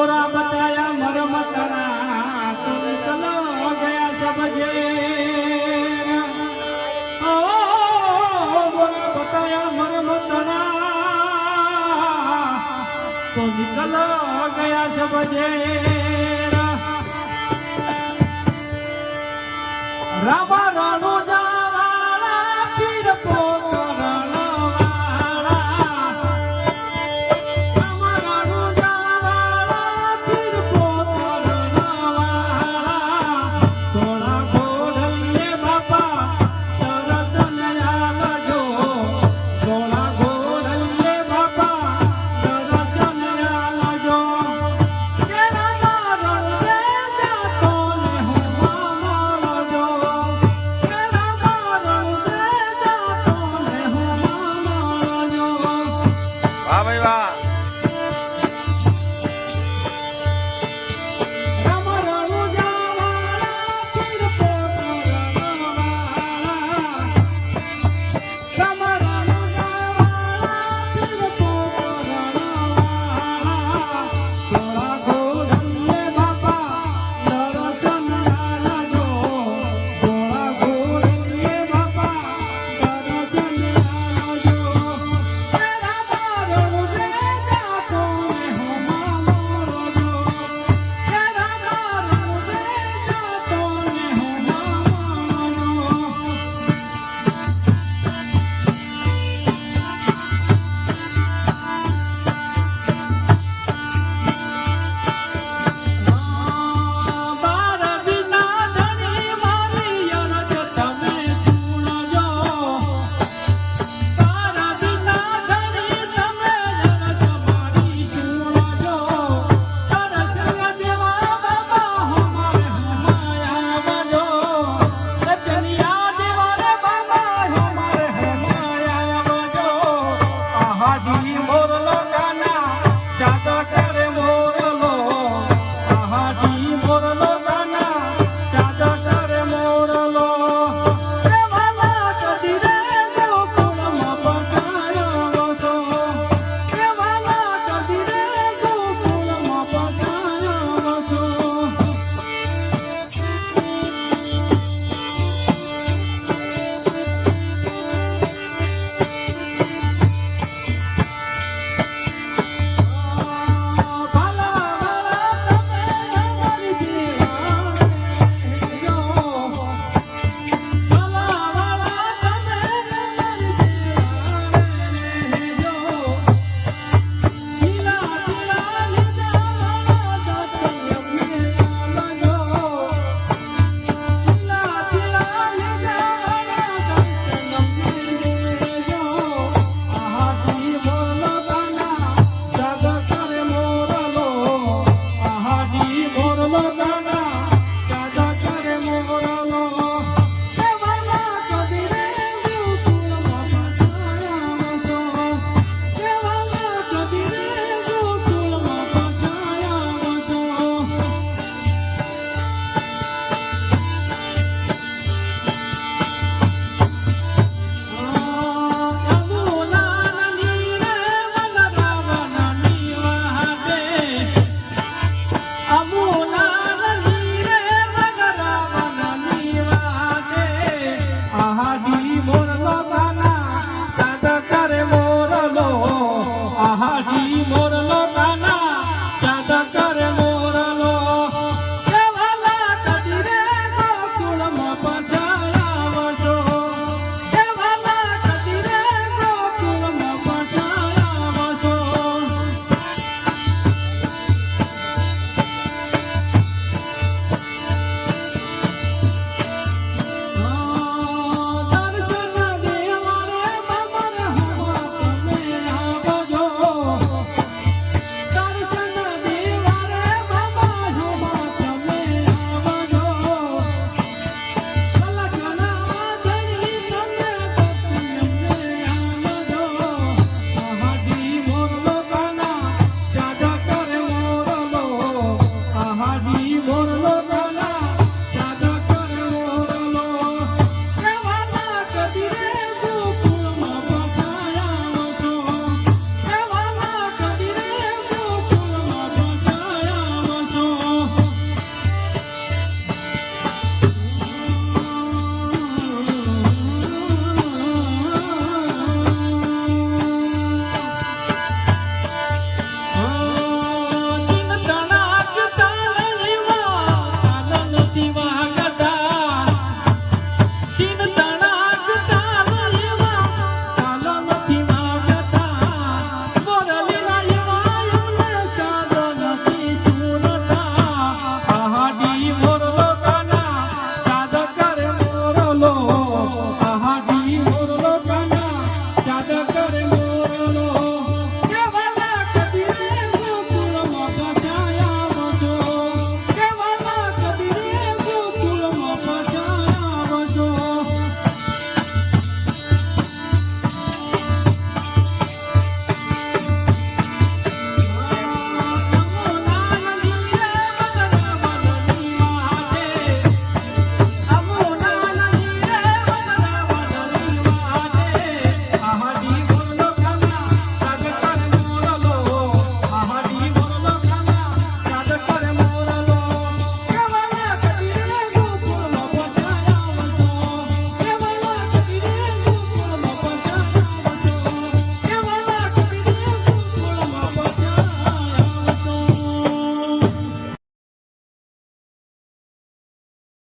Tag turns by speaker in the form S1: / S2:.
S1: गोरा बताया मरम तना तुम चलो हो गया समझे ओ गोरा बताया मरम तना तुम चलो हो गया समझे रामा